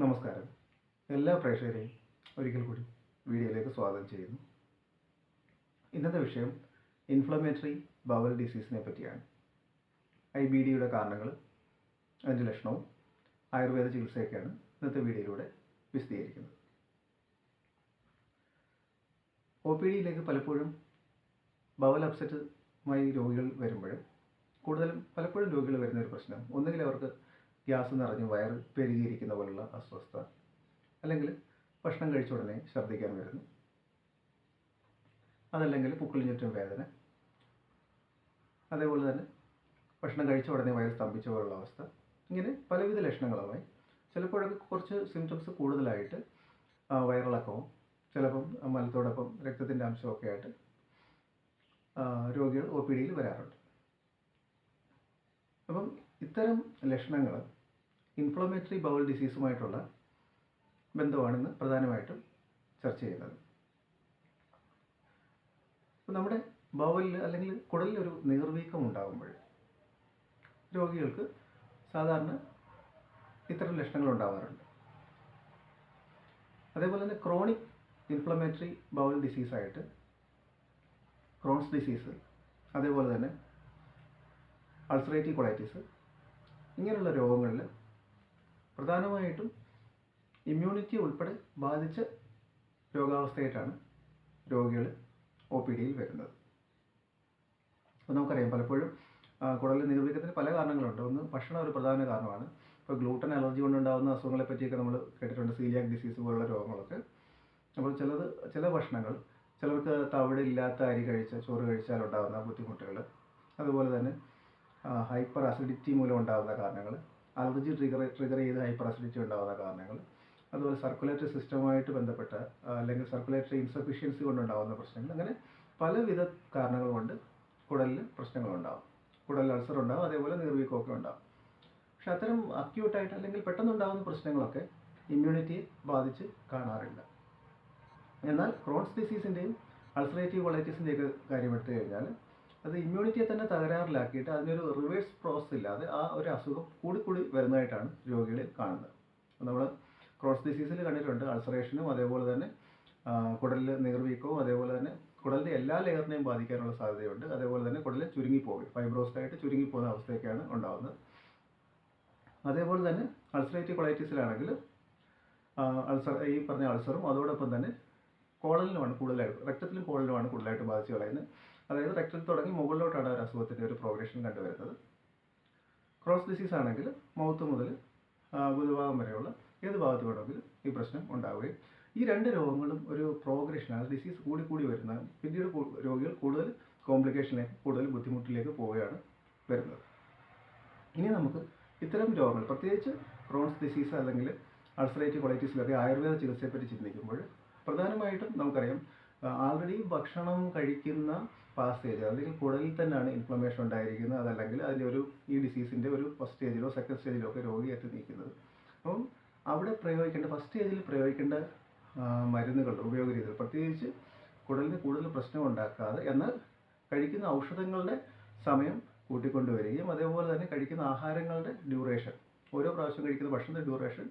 നമസ്കാരം. എല്ലാ പ്രേക്ഷകരെയും ഒരിക്കൽ കൂടി വീഡിയോയിലേക്ക് സ്വാഗതം ചെയ്യുന്നു. ഇന്നത്തെ വിഷയം ഇൻഫ്ലമേറ്ററി ബവൽ ഡിസീസിനെ പറ്റിയാണ്. ഐ ബി ഡിയുടെ കാരണങ്ങൾ അതിന്റെ ലക്ഷണവും ആയുർവേദ ചികിത്സയൊക്കെയാണ് ഇന്നത്തെ വീഡിയോയിലൂടെ വിശദീകരിക്കുന്നത്. ഒ പി ഡിയിലേക്ക് പലപ്പോഴും ബവൽ അപ്സെറ്റുമായി രോഗികൾ വരുമ്പോൾ കൂടുതലും പലപ്പോഴും രോഗികൾ വരുന്ന ഒരു പ്രശ്നം ഒന്നുകിൽ അവർക്ക് ഗ്യാസ് നിറഞ്ഞ് വയറ് പെരുകിയിരിക്കുന്ന പോലുള്ള അസ്വസ്ഥ അല്ലെങ്കിൽ ഭക്ഷണം കഴിച്ച ഉടനെ ഛർദ്ദിക്കാൻ വരുന്നു. അതല്ലെങ്കിൽ പുക്കിളിന് ചുറ്റും വേദന. അതേപോലെ തന്നെ ഭക്ഷണം കഴിച്ച ഉടനെ വയറ് സ്തംഭിച്ച പോലുള്ള അവസ്ഥ. ഇങ്ങനെ പലവിധ ലക്ഷണങ്ങളുമായി ചിലപ്പോഴൊക്കെ കുറച്ച് സിംറ്റംസ് കൂടുതലായിട്ട് വയറിളക്കവും ചിലപ്പം മലത്തോടൊപ്പം രക്തത്തിന്റെ അംശമൊക്കെ ആയിട്ട് രോഗികൾ ഒ പി ഡിയിൽ വരാറുണ്ട്. അപ്പം ഇത്തരം ലക്ഷണങ്ങൾ ഇൻഫ്ലമേറ്ററി ബൗൾ ഡിസീസുമായിട്ടുള്ള ബന്ധമാണെന്ന് പ്രധാനമായിട്ടും ചർച്ച ചെയ്യുന്നത്. അപ്പം നമ്മുടെ ബൗലിൽ അല്ലെങ്കിൽ കുടലിൽ ഒരു നീർവീക്കം ഉണ്ടാകുമ്പോൾ രോഗികൾക്ക് സാധാരണ ഇത്തരം ലക്ഷണങ്ങൾ ഉണ്ടാവാറുണ്ട്. അതേപോലെ തന്നെ ക്രോണിക് ഇൻഫ്ലമേറ്ററി ബൗൾ ഡിസീസായിട്ട് ക്രോൺസ് ഡിസീസ് അതേപോലെ തന്നെ അൾസറേറ്റീവ് കൊളൈറ്റിസ് ഇങ്ങനെയുള്ള രോഗങ്ങളിൽ പ്രധാനമായിട്ടും ഇമ്മ്യൂണിറ്റി ഉൾപ്പെടെ ബാധിച്ച രോഗാവസ്ഥയായിട്ടാണ് രോഗികൾ ഒ പി ഡിയിൽ വരുന്നത്. അപ്പോൾ നമുക്കറിയാം പലപ്പോഴും കുടലിൽ നീർവീക്കത്തിന് പല കാരണങ്ങളുണ്ട്. ഒന്ന് ഭക്ഷണം ഒരു പ്രധാന കാരണമാണ്. ഇപ്പോൾ ഗ്ലൂട്ടൻ അലർജി കൊണ്ടുണ്ടാകുന്ന അസുഖങ്ങളെ പറ്റിയൊക്കെ നമ്മൾ കേട്ടിട്ടുണ്ട് സീലിയാക് ഡിസീസ് പോലുള്ള രോഗങ്ങളൊക്കെ. അപ്പോൾ ചിലത് ചില ഭക്ഷണങ്ങൾ ചിലർക്ക് തവിടില്ലാത്ത അരി കഴിച്ച ചോറ് കഴിച്ചാൽ ഉണ്ടാകുന്ന ബുദ്ധിമുട്ടുകൾ അതുപോലെ തന്നെ ഹൈപ്പർ അസിഡിറ്റി മൂലം ഉണ്ടാകുന്ന കാരണങ്ങൾ അലർജി ട്രിഗർ ട്രിഗർ ചെയ്ത് ഹൈപ്പർ അസിഡിറ്റി ഉണ്ടാകുന്ന കാരണങ്ങൾ. അതുപോലെ സർക്കുലേറ്ററി സിസ്റ്റവുമായിട്ട് ബന്ധപ്പെട്ട അല്ലെങ്കിൽ സർക്കുലേറ്ററി ഇൻസഫിഷ്യൻസി കൊണ്ടുണ്ടാകുന്ന പ്രശ്നങ്ങൾ. അങ്ങനെ പലവിധ കാരണങ്ങൾ കൊണ്ട് കുടലിൽ പ്രശ്നങ്ങളുണ്ടാകും. കുടലിൽ അൾസർ ഉണ്ടാകും. അതേപോലെ നീർവീക്കമൊക്കെ ഉണ്ടാകും. പക്ഷെ അത്തരം അക്യൂട്ടായിട്ട് അല്ലെങ്കിൽ പെട്ടെന്നുണ്ടാകുന്ന പ്രശ്നങ്ങളൊക്കെ ഇമ്മ്യൂണിറ്റിയെ ബാധിച്ച് കാണാറില്ല എന്നാൽ ക്രോൺസ് ഡിസീസിന്റെയും അൾസറേറ്റീവ് കൊളൈറ്റിസിന്റെയൊക്കെ കാര്യം എടുത്തു കഴിഞ്ഞാൽ അത് ഇമ്മ്യൂണിറ്റിയെ തന്നെ തകരാറിലാക്കിയിട്ട് അതിനൊരു റിവേഴ്സ് പ്രോസസ് ഇല്ലാതെ ആ ഒരു അസുഖം കൂടി കൂടി വരുന്നതായിട്ടാണ് രോഗികളിൽ കാണുന്നത്. നമ്മൾ ക്രോസ് ഡിസീസിൽ കണ്ടിട്ടുണ്ട്. അൾസറേഷനും അതേപോലെ തന്നെ കുടലിൽ നീർവീക്കവും അതേപോലെ തന്നെ കുടലിന്റെ എല്ലാ ലെയറിനെയും ബാധിക്കാനുള്ള സാധ്യതയുണ്ട്. അതേപോലെ തന്നെ കുടലിൽ ഫൈബ്രോസ്റ്റായിട്ട് ചുരുങ്ങി ചുരുങ്ങിപ്പോകുന്ന അവസ്ഥയൊക്കെയാണ് ഉണ്ടാകുന്നത് അതേപോലെ തന്നെ അൾസറേറ്റീവ് കൊളൈറ്റിസിലാണെങ്കിൽ അൾസർ ഈ പറഞ്ഞ അൾസറും അതോടൊപ്പം തന്നെ കോളലിനുമാണ് കൂടുതലായിട്ട് രക്തത്തിലും കോളലിനുമാണ് കൂടുതലായിട്ട് ബാധിച്ചു കളയുന്നത്. അതായത് രക്തത്തിൽ തുടങ്ങി മുകളിലോട്ടാണ് ഒരു അസുഖത്തിന്റെ ഒരു പ്രോഗ്രഷൻ കണ്ടുവരുന്നത്. ക്രോസ് ഡിസീസ് ആണെങ്കിൽ മൗത്ത് മുതൽ ഗുരുഭാഗം വരെയുള്ള ഏത് ഭാഗത്ത് വേണമെങ്കിലും ഈ പ്രശ്നം ഉണ്ടാവുകയും ഈ രണ്ട് രോഗങ്ങളും ഒരു പ്രോഗ്രഷനാണ് ഡിസീസ് കൂടി കൂടി വരുന്ന പിന്നീട് രോഗികൾ കൂടുതൽ കോംപ്ലിക്കേഷനിലേക്ക് കൂടുതൽ ബുദ്ധിമുട്ടിലേക്ക് പോവുകയാണ് വരുന്നത്. ഇനി നമുക്ക് ഇത്തരം രോഗങ്ങൾ പ്രത്യേകിച്ച് ക്രോൺസ് ഡിസീസ് അല്ലെങ്കിൽ അൾസറേറ്റീവ് കൊളൈറ്റീസിലൊക്കെ ആയുർവേദ ചികിത്സയെപ്പറ്റി ചിന്തിക്കുമ്പോൾ പ്രധാനമായിട്ടും നമുക്കറിയാം ആൾറെഡി ഭക്ഷണം കഴിക്കുന്ന പാസേജ് അല്ലെങ്കിൽ കുടലിൽ തന്നെയാണ് ഇൻഫ്ലമേഷൻ ഉണ്ടായിരിക്കുന്നത്. അതല്ലെങ്കിൽ അതിന്റെ ഒരു ഈ ഡിസീസിന്റെ ഒരു ഫസ്റ്റ് സ്റ്റേജിലോ സെക്കൻഡ് സ്റ്റേജിലോ ഒക്കെ രോഗി എത്തി നിൽക്കുന്നത്. അപ്പം അവിടെ പ്രയോഗിക്കേണ്ട ഫസ്റ്റ് സ്റ്റേജിൽ പ്രയോഗിക്കേണ്ട മരുന്നുകൾ ഉപയോഗ രീതികൾ പ്രത്യേകിച്ച് കുടലിന് കൂടുതൽ പ്രശ്നം ഉണ്ടാക്കാതെ എന്നാൽ കഴിക്കുന്ന ഔഷധങ്ങളുടെ സമയം കൂട്ടിക്കൊണ്ടുവരികയും അതേപോലെ തന്നെ കഴിക്കുന്ന ആഹാരങ്ങളുടെ ഡ്യൂറേഷൻ ഓരോ പ്രാവശ്യം കഴിക്കുന്ന ഭക്ഷണത്തിന്റെ ഡ്യൂറേഷൻ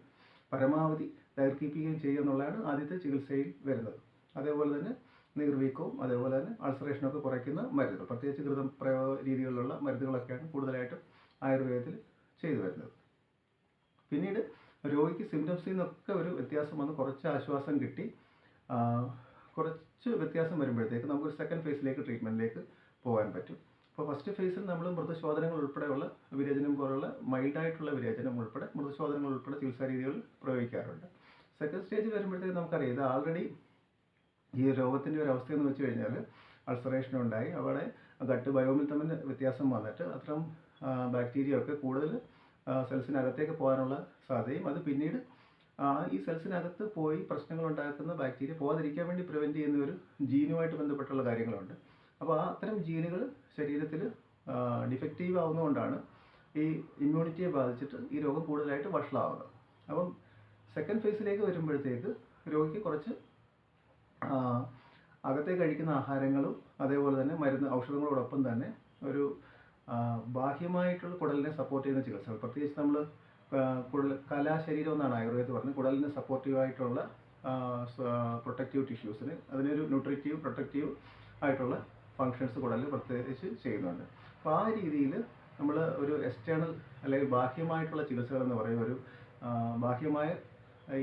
പരമാവധി ദൈർഘിപ്പിക്കുകയും ചെയ്യുക എന്നുള്ളതാണ് ആദ്യത്തെ ചികിത്സയിൽ വരുന്നത്. അതേപോലെ തന്നെ നീർവീക്കവും അതേപോലെ തന്നെ അൾസറേഷനൊക്കെ കുറയ്ക്കുന്ന മരുന്നുകൾ. പ്രത്യേകിച്ച് കൃതം പ്രയോഗ രീതികളിലുള്ള മരുന്നുകളൊക്കെയാണ് കൂടുതലായിട്ടും ആയുർവേദത്തിൽ ചെയ്തു വരുന്നത്. പിന്നീട് രോഗിക്ക് സിംറ്റംസിൽ നിന്നൊക്കെ ഒരു വ്യത്യാസം വന്ന് കുറച്ച് ആശ്വാസം കിട്ടി. കുറച്ച് വ്യത്യാസം വരുമ്പോഴത്തേക്ക് നമുക്കൊരു സെക്കൻഡ് ഫേസിലേക്ക് ട്രീറ്റ്മെന്റിലേക്ക് പോകാൻ പറ്റും. അപ്പോൾ ഫസ്റ്റ് ഫേസിൽ നമ്മൾ മൃദുശോധനങ്ങൾ ഉൾപ്പെടെയുള്ള വിരേചനം പോലുള്ള മൈൽഡായിട്ടുള്ള വിരേചനം ഉൾപ്പെടെ മൃദുശോധനങ്ങൾ ഉൾപ്പെടെ ചികിത്സാ രീതികൾ പ്രയോഗിക്കാറുണ്ട്. സെക്കൻഡ് സ്റ്റേജ് വരുമ്പോഴത്തേക്ക് നമുക്കറിയാം ഇത് ആൾറെഡി ഈ രോഗത്തിന്റെ ഒരു അവസ്ഥയെന്ന് വെച്ച് കഴിഞ്ഞാൽ അൾസറേഷൻ ഉണ്ടായി. അവിടെ ഗട്ട് ബയോമിൽ തമ്മിൽ വ്യത്യാസം വന്നിട്ട് അത്തരം ബാക്ടീരിയ ഒക്കെ കൂടുതൽ സെൽസിനകത്തേക്ക് പോകാനുള്ള സാധ്യതയും അത് പിന്നീട് ഈ സെൽസിനകത്ത് പോയി പ്രശ്നങ്ങൾ ഉണ്ടാക്കുന്ന ബാക്ടീരിയ പോകാതിരിക്കാൻ വേണ്ടി പ്രിവെന്റ് ചെയ്യുന്ന ഒരു ജീനുമായിട്ട് ബന്ധപ്പെട്ടുള്ള കാര്യങ്ങളുണ്ട്. അപ്പോൾ ആ അത്തരം ജീനുകൾ ശരീരത്തിൽ ഡിഫക്റ്റീവ് ആവുന്നതുകൊണ്ടാണ് ഈ ഇമ്മ്യൂണിറ്റിയെ ബാധിച്ചിട്ട് ഈ രോഗം കൂടുതലായിട്ട് വഷളാവുന്നത്. അപ്പം സെക്കൻഡ് ഫേസിലേക്ക് വരുമ്പോഴത്തേക്ക് രോഗിക്ക് കുറച്ച് അകത്തെ കഴിക്കുന്ന ആഹാരങ്ങളും അതേപോലെ തന്നെ മരുന്ന് ഔഷധങ്ങളോടൊപ്പം തന്നെ ഒരു ബാഹ്യമായിട്ടുള്ള കുടലിനെ സപ്പോർട്ട് ചെയ്യുന്ന ചികിത്സകൾ. പ്രത്യേകിച്ച് നമ്മൾ കുടൽ കലാശരീരം എന്നാണ് ആയുർവേദത്തിൽ പറഞ്ഞത്. കുടലിന് സപ്പോർട്ടീവായിട്ടുള്ള പ്രൊട്ടക്റ്റീവ് ടിഷ്യൂസിന് അതിനൊരു ന്യൂട്രിറ്റീവ് പ്രൊട്ടക്റ്റീവ് ആയിട്ടുള്ള ഫങ്ഷൻസ് കുടലിൽ പ്രത്യേകിച്ച് ചെയ്യുന്നുണ്ട്. അപ്പോൾ ആ രീതിയിൽ നമ്മൾ ഒരു എക്സ്റ്റേണൽ അല്ലെങ്കിൽ ബാഹ്യമായിട്ടുള്ള ചികിത്സകൾ എന്ന് പറയുന്ന ഒരു ബാഹ്യമായ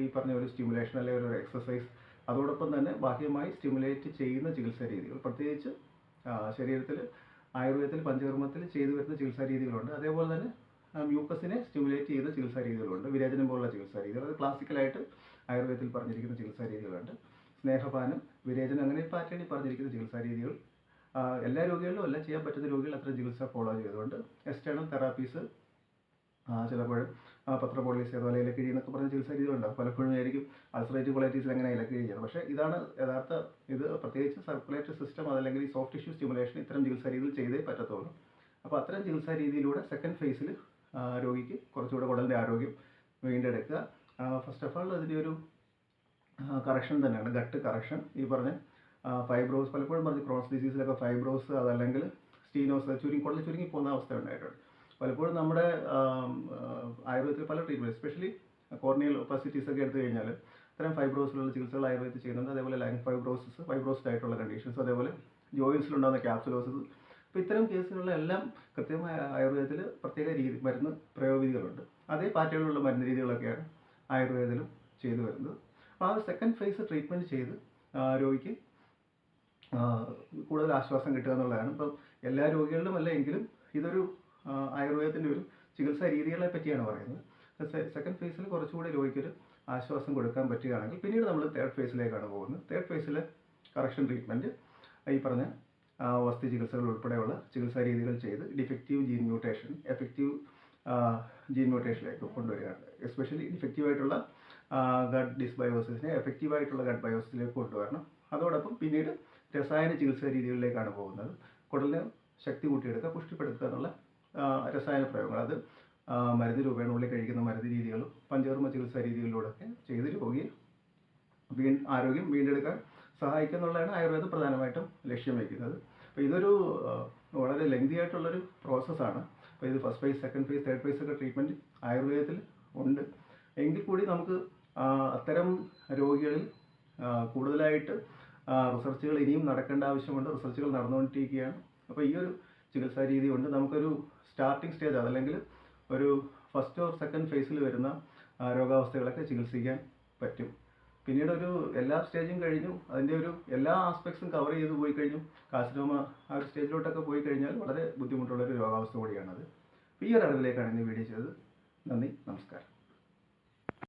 ഈ പറഞ്ഞ ഒരു സ്റ്റിമുലേഷൻ അല്ലെങ്കിൽ ഒരു എക്സസൈസ് അതോടൊപ്പം തന്നെ ബാഹ്യമായി സ്റ്റിമുലേറ്റ് ചെയ്യുന്ന ചികിത്സാ രീതികൾ. പ്രത്യേകിച്ച് ശരീരത്തിൽ ആയുർവേദത്തിൽ പഞ്ചകർമ്മത്തിൽ ചെയ്തു വരുന്ന ചികിത്സാ രീതികളുണ്ട്. അതേപോലെ തന്നെ മ്യൂക്കസിനെ സ്റ്റിമുലേറ്റ് ചെയ്യുന്ന ചികിത്സാ രീതികളുണ്ട്. വിരേചനം പോലുള്ള ചികിത്സാ രീതികൾ. അത് ക്ലാസിക്കലായിട്ട് ആയുർവേദത്തിൽ പറഞ്ഞിരിക്കുന്ന ചികിത്സാ രീതികളുണ്ട്. സ്നേഹപാനം വിരേചനം അങ്ങനെ പാറ്റേണിൽ പറഞ്ഞിരിക്കുന്ന ചികിത്സാ രീതികൾ. എല്ലാ രോഗികളിലും അല്ല ചെയ്യാൻ പറ്റുന്ന രോഗികൾ അത്ര ചികിത്സ ഫോളോ ചെയ്തുകൊണ്ട് എക്സ്റ്റേണൽ തെറാപ്പീസ് ചിലപ്പോൾ പത്രപോളിസ് അതുപോലെ ഇലക്കിഴി എന്നൊക്കെ പറഞ്ഞ ചികിത്സാ രീതികളുണ്ടാവും പലപ്പോഴും ആയിരിക്കും അൾസറേറ്റീവ് കൊളൈറ്റീസിൽ അങ്ങനെ ഇലക്കിഴി ചെയ്യണം പക്ഷേ ഇതാണ് യഥാർത്ഥ ഇത് പ്രത്യേകിച്ച് സർക്കുലേറ്ററി സിസ്റ്റം അതല്ലെങ്കിൽ ഈ സോഫ്റ്റ് ടിഷ്യൂ സ്റ്റിമുലേഷൻ ഇത്തരം ചികിത്സാ രീതിയിൽ ചെയ്തേ പറ്റത്തുള്ളൂ. അപ്പോൾ അത്തരം ചികിത്സാ രീതിയിലൂടെ സെക്കൻഡ് ഫേസിൽ രോഗിക്ക് കുറച്ചുകൂടെ കുടലിന്റെ ആരോഗ്യം വീണ്ടെടുക്കുക. ഫസ്റ്റ് ഓഫ് ഓൾ അതിന്റെ ഒരു കറക്ഷൻ തന്നെയാണ്. ഗട്ട് കറക്ഷൻ ഈ പറഞ്ഞ ഫൈബ്രോസ് പലപ്പോഴും പറഞ്ഞ് ക്രോസ് ഡിസീസിലൊക്കെ ഫൈബ്രോസ് അതല്ലെങ്കിൽ സ്റ്റീനോസ് ചുരുങ്ങി കുടൽ ചുരുങ്ങി പോകുന്ന അവസ്ഥ ഉണ്ടായിട്ടുണ്ട്. പലപ്പോഴും നമ്മുടെ ആയുർവേദത്തിൽ പല ട്രീറ്റ്മെന്റ് എസ്പെഷ്യലി കോർണിയൽ ഒപ്പാസിറ്റീസ് ഒക്കെ എടുത്തു കഴിഞ്ഞാൽ ഇത്തരം ഫൈബ്രോസിലുള്ള ചികിത്സകൾ ആയുർവേദത്തിൽ ചെയ്യുന്നുണ്ട്. അതേപോലെ ലൈൻ ഫൈബ്രോസിസ് ഫൈബ്രോസ്ഡ് ആയിട്ടുള്ള കണ്ടീഷൻസ് അതേപോലെ ജോയിൻസിലുണ്ടാകുന്ന ക്യാപ്സുലോസിസ് അപ്പോൾ ഇത്തരം കേസുകളിലെല്ലാം കൃത്യമായ ആയുർവേദത്തിൽ പ്രത്യേക രീതി മരുന്ന് പ്രയോഗവിധികളുണ്ട്. അതേ പാറ്റേണിലുള്ള മരുന്ന് രീതികളൊക്കെയാണ് ആയുർവേദത്തിലും ചെയ്തു വരുന്നത്. അപ്പോൾ ആ സെക്കൻഡ് ഫേസ് ട്രീറ്റ്മെന്റ് ചെയ്ത് രോഗിക്ക് കൂടുതൽ ആശ്വാസം കിട്ടുക എന്നുള്ളതാണ്. ഇപ്പം എല്ലാ രോഗികളിലും അല്ല എങ്കിലും ഇതൊരു ആയുർവേദത്തിന്റെ ഒരു ചികിത്സാ രീതികളെ പറ്റിയാണ് പറയുന്നത്. സെക്കൻഡ് ഫേസിൽ കുറച്ചുകൂടി രോഗിക്കൊരു ആശ്വാസം കൊടുക്കാൻ പറ്റുകയാണെങ്കിൽ പിന്നീട് നമ്മൾ തേർഡ് ഫേസിലേക്കാണ് പോകുന്നത്. തേർഡ് ഫേസിൽ കറക്ഷൻ ട്രീറ്റ്മെന്റ് ഈ പറഞ്ഞ വസ്തു ചികിത്സകൾ ഉൾപ്പെടെയുള്ള ചികിത്സാ രീതികൾ ചെയ്ത് defective gene mutation effective gene മ്യൂട്ടേഷനിലേക്ക് കൊണ്ടുവരികയാണ്. എസ്പെഷ്യലി ഡിഫക്റ്റീവ് ആയിട്ടുള്ള ഗഡ് ഡിസ്ബയോസിസിനെ എഫക്റ്റീവായിട്ടുള്ള ഗഡ് ബയോസിസിലേക്ക് കൊണ്ടുവരണം. അതോടൊപ്പം പിന്നീട് രസായന ചികിത്സാ രീതികളിലേക്കാണ് പോകുന്നത്. കുടലിന് ശക്തി കൂട്ടിയെടുക്കുക പുഷ്ടിപ്പെടുത്തുക എന്നുള്ള രസായന പ്രയോഗങ്ങൾ. അത് മരുന്ന് രൂപേണ ഉള്ളിൽ കഴിക്കുന്ന മരുന്ന് രീതികളും പഞ്ചകർമ്മ ചികിത്സാ രീതികളിലൂടെയൊക്കെ ചെയ്ത് രോഗിയെ വീ ആരോഗ്യം വീണ്ടെടുക്കാൻ സഹായിക്കുക എന്നുള്ളതാണ് ആയുർവേദം പ്രധാനമായിട്ടും ലക്ഷ്യം വയ്ക്കുന്നത് അപ്പോൾ ഇതൊരു വളരെ ലെങ്തി ആയിട്ടുള്ളൊരു പ്രോസസ്സാണ് അപ്പോൾ ഇത് first phase second phase third phase ഒക്കെ ട്രീറ്റ്മെന്റ് ആയുർവേദത്തിൽ ഉണ്ട്. എങ്കിൽ കൂടി നമുക്ക് അത്തരം രോഗികളിൽ കൂടുതലായിട്ട് റിസർച്ചുകൾ ഇനിയും നടക്കേണ്ട ആവശ്യമുണ്ട്. റിസർച്ചുകൾ നടന്നുകൊണ്ടിരിക്കുകയാണ്. അപ്പോൾ ഈ ഒരു ചികിത്സാ രീതി കൊണ്ട് നമുക്കൊരു സ്റ്റാർട്ടിംഗ് സ്റ്റേജ് അതല്ലെങ്കിൽ ഒരു ഫസ്റ്റ് ഓർ സെക്കൻഡ് ഫേസിൽ വരുന്ന രോഗാവസ്ഥകളൊക്കെ ചികിത്സിക്കാൻ പറ്റും. പിന്നീട് ഒരു എല്ലാ സ്റ്റേജും കഴിഞ്ഞു. അതിന്റെ ഒരു എല്ലാ ആസ്പെക്ട്സും കവർ ചെയ്ത് പോയി കഴിഞ്ഞു. കാർസിനോമ ആ ഒരു സ്റ്റേജിലോട്ടൊക്കെ പോയി കഴിഞ്ഞാൽ വളരെ ബുദ്ധിമുട്ടുള്ള ഒരു രോഗാവസ്ഥ കൂടിയാണത്. ഈ ഒരു അറിവിലേക്കാണ് ഇന്ന് വീഡിയോ ചെയ്തത്. നന്ദി നമസ്കാരം.